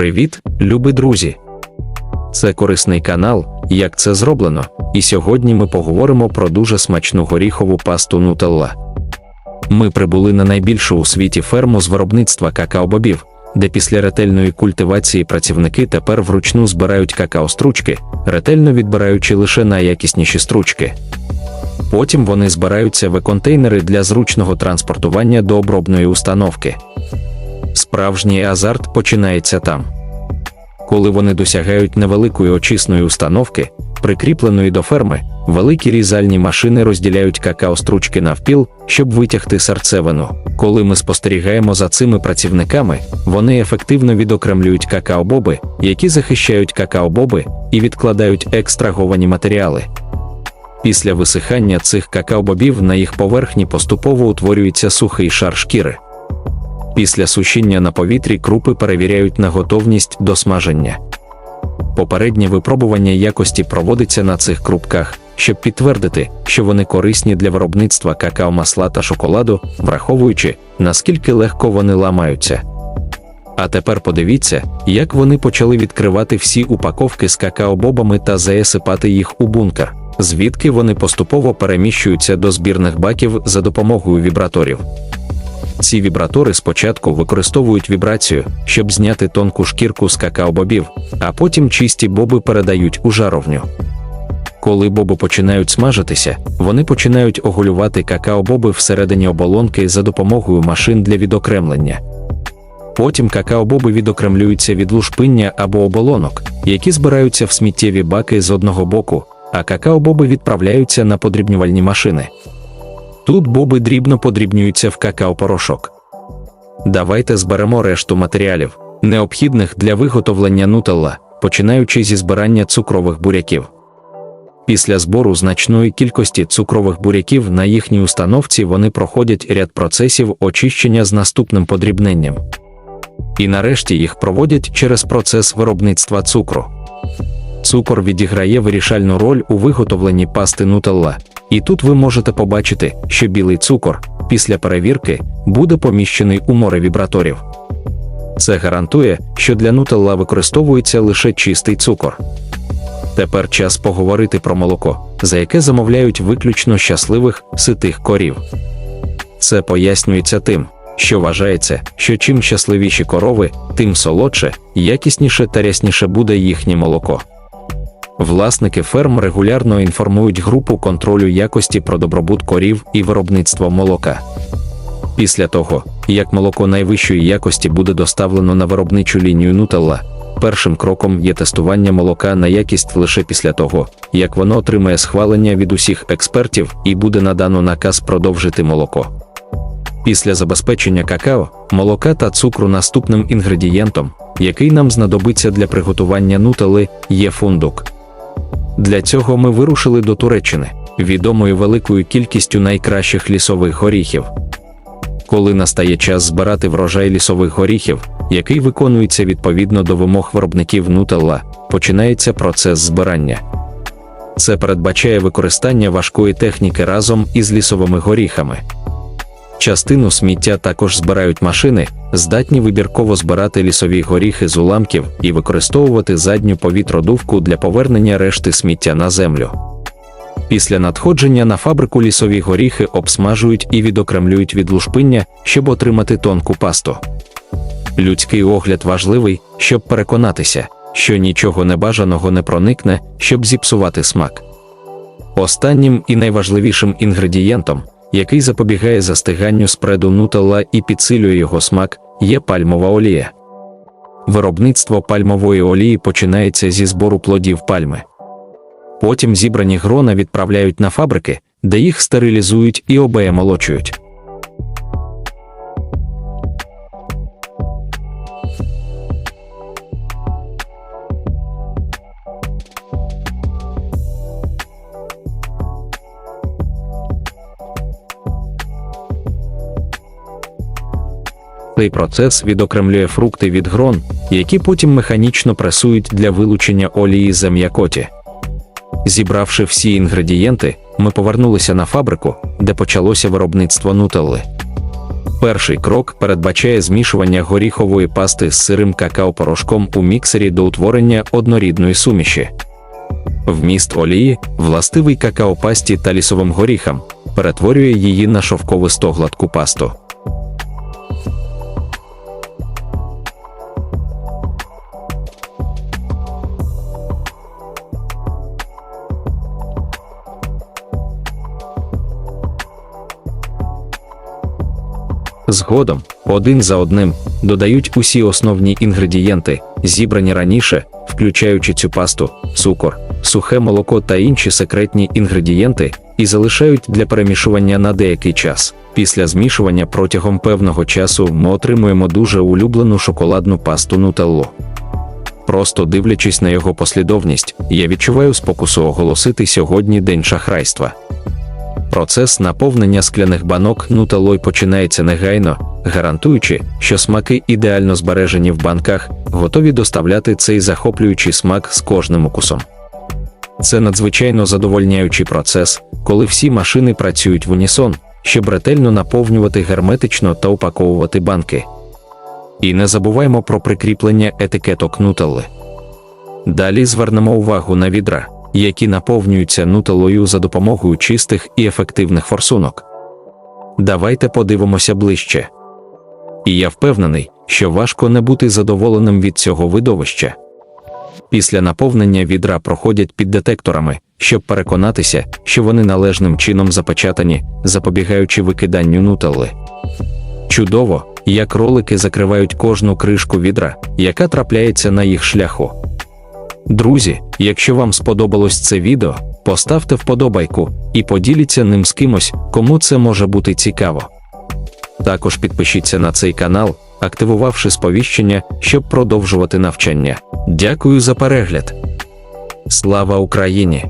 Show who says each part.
Speaker 1: Привіт, любі друзі! Це корисний канал, як це зроблено, і сьогодні ми поговоримо про дуже смачну горіхову пасту Нутелла. Ми прибули на найбільшу у світі ферму з виробництва какао-бобів, де після ретельної культивації працівники тепер вручну збирають какао-стручки, ретельно відбираючи лише найякісніші стручки. Потім вони збираються в контейнери для зручного транспортування до обробної установки. Справжній азарт починається там. Коли вони досягають невеликої очисної установки, прикріпленої до ферми, великі різальні машини розділяють какао-стручки навпіл, щоб витягти серцевину. Коли ми спостерігаємо за цими працівниками, вони ефективно відокремлюють какао-боби, які захищають какао-боби і відкладають екстраговані матеріали. Після висихання цих какао-бобів на їх поверхні поступово утворюється сухий шар шкіри. Після сушіння на повітрі крупи перевіряють на готовність до смаження. Попереднє випробування якості проводиться на цих крупках, щоб підтвердити, що вони корисні для виробництва какао-масла та шоколаду, враховуючи, наскільки легко вони ламаються. А тепер подивіться, як вони почали відкривати всі упаковки з какао-бобами та засипати їх у бункер, звідки вони поступово переміщуються до збірних баків за допомогою вібраторів. Ці вібратори спочатку використовують вібрацію, щоб зняти тонку шкірку з какао-бобів, а потім чисті боби передають у жаровню. Коли боби починають смажитися, вони починають оголювати какао-боби всередині оболонки за допомогою машин для відокремлення. Потім какао-боби відокремлюються від лушпиння або оболонок, які збираються в сміттєві баки з одного боку, а какао-боби відправляються на подрібнювальні машини. Тут боби дрібно подрібнюються в какао-порошок. Давайте зберемо решту матеріалів, необхідних для виготовлення нутелла, починаючи зі збирання цукрових буряків. Після збору значної кількості цукрових буряків на їхній установці вони проходять ряд процесів очищення з наступним подрібненням. І нарешті їх проводять через процес виробництва цукру. Цукор відіграє вирішальну роль у виготовленні пасти нутелла, і тут ви можете побачити, що білий цукор після перевірки буде поміщений у море вібраторів. Це гарантує, що для нутелла використовується лише чистий цукор. Тепер час поговорити про молоко, за яке замовляють виключно щасливих ситих корів. Це пояснюється тим, що вважається, що чим щасливіші корови, тим солодше, якісніше та рясніше буде їхнє молоко. Власники ферм регулярно інформують групу контролю якості про добробут корів і виробництво молока. Після того, як молоко найвищої якості буде доставлено на виробничу лінію нутелла, першим кроком є тестування молока на якість лише після того, як воно отримає схвалення від усіх експертів і буде надано наказ продовжити молоко. Після забезпечення какао, молока та цукру наступним інгредієнтом, який нам знадобиться для приготування нутели, є фундук. Для цього ми вирушили до Туреччини, відомою великою кількістю найкращих лісових горіхів. Коли настає час збирати врожай лісових горіхів, який виконується відповідно до вимог виробників нутелла, починається процес збирання. Це передбачає використання важкої техніки разом із лісовими горіхами. Частину сміття також збирають машини, здатні вибірково збирати лісові горіхи з уламків і використовувати задню повітродувку для повернення решти сміття на землю. Після надходження на фабрику лісові горіхи обсмажують і відокремлюють від лушпиння, щоб отримати тонку пасту. Людський огляд важливий, щоб переконатися, що нічого небажаного не проникне, щоб зіпсувати смак. Останнім і найважливішим інгредієнтом, який запобігає застиганню спреду нутелла і підсилює його смак, є пальмова олія. Виробництво пальмової олії починається зі збору плодів пальми. Потім зібрані грона відправляють на фабрики, де їх стерилізують і обеємолочують. Цей процес відокремлює фрукти від грон, які потім механічно пресують для вилучення олії за м'якоті. Зібравши всі інгредієнти, ми повернулися на фабрику, де почалося виробництво нутелли. Перший крок передбачає змішування горіхової пасти з сирим какао-порошком у міксері до утворення однорідної суміші. Вміст олії, властивий какао-пасті та лісовим горіхам, перетворює її на шовковисто гладку пасту. Згодом, один за одним, додають усі основні інгредієнти, зібрані раніше, включаючи цю пасту, цукор, сухе молоко та інші секретні інгредієнти, і залишають для перемішування на деякий час. Після змішування протягом певного часу ми отримуємо дуже улюблену шоколадну пасту нутелло. Просто дивлячись на його послідовність, я відчуваю спокусу оголосити сьогодні день шахрайства. Процес наповнення скляних банок нутелой починається негайно, гарантуючи, що смаки ідеально збережені в банках, готові доставляти цей захоплюючий смак з кожним укусом. Це надзвичайно задовольняючий процес, коли всі машини працюють в унісон, щоб ретельно наповнювати герметично та упаковувати банки. І не забуваємо про прикріплення етикеток нутелли. Далі звернемо увагу на відра, які наповнюються нутелою за допомогою чистих і ефективних форсунок. Давайте подивимося ближче. І я впевнений, що важко не бути задоволеним від цього видовища. Після наповнення відра проходять під детекторами, щоб переконатися, що вони належним чином запечатані, запобігаючи викиданню нутелли. Чудово, як ролики закривають кожну кришку відра, яка трапляється на їх шляху. Друзі, якщо вам сподобалось це відео, поставте вподобайку і поділіться ним з кимось, кому це може бути цікаво. Також підпишіться на цей канал, активувавши сповіщення, щоб продовжувати навчання. Дякую за перегляд. Слава Україні!